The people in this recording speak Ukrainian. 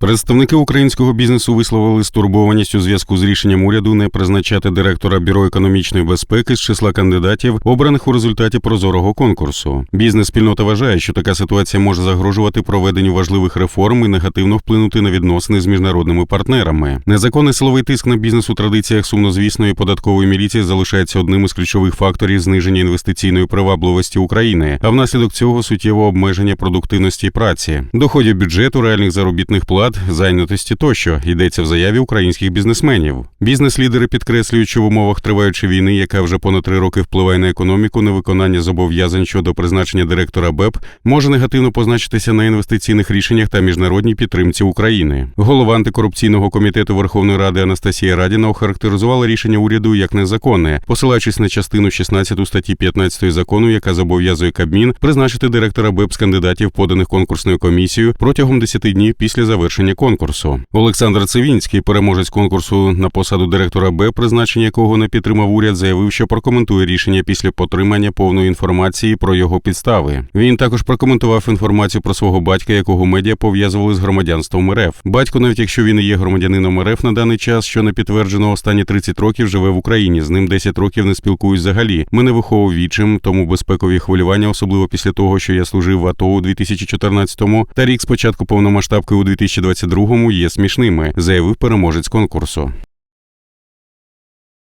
Представники українського бізнесу висловили стурбованість у зв'язку з рішенням уряду не призначати директора бюро економічної безпеки з числа кандидатів, обраних у результаті прозорого конкурсу. Бізнес-спільнота вважає, що така ситуація може загрожувати проведенню важливих реформ і негативно вплинути на відносини з міжнародними партнерами. Незаконний силовий тиск на бізнес у традиціях сумнозвісної податкової міліції залишається одним із ключових факторів зниження інвестиційної привабливості України, а внаслідок цього суттєво обмеження продуктивності праці, доходів бюджету, реальних заробітних плат, зайнятості тощо йдеться в заяві українських бізнесменів. Бізнес-лідери підкреслюють, що в умовах триваючої війни, яка вже понад три роки впливає на економіку, невиконання зобов'язань щодо призначення директора БЕП може негативно позначитися на інвестиційних рішеннях та міжнародній підтримці України. Голова антикорупційного комітету Верховної Ради Анастасія Радіна охарактеризувала рішення уряду як незаконне, посилаючись на частину 16 статті 15 закону, яка зобов'язує Кабмін призначити директора БЕП з кандидатів, поданих конкурсною комісією протягом 10 днів після завершення конкурсу. Олександр Цивінський, переможець конкурсу на посаду директора БЕП, призначення якого не підтримав уряд, заявив, що прокоментує рішення після потримання повної інформації про його підстави. Він також прокоментував інформацію про свого батька, якого медіа пов'язували з громадянством РФ. Батько, навіть якщо він і є громадянином РФ на даний час, що не підтверджено останні 30 років, живе в Україні. З ним 10 років не спілкуюсь взагалі. Мене виховував вічим, тому безпекові хвилювання, особливо після того, що я служив в АТО у 2014-му, та рік спочатку повномасштабки у 2022-му є смішними, заявив переможець конкурсу.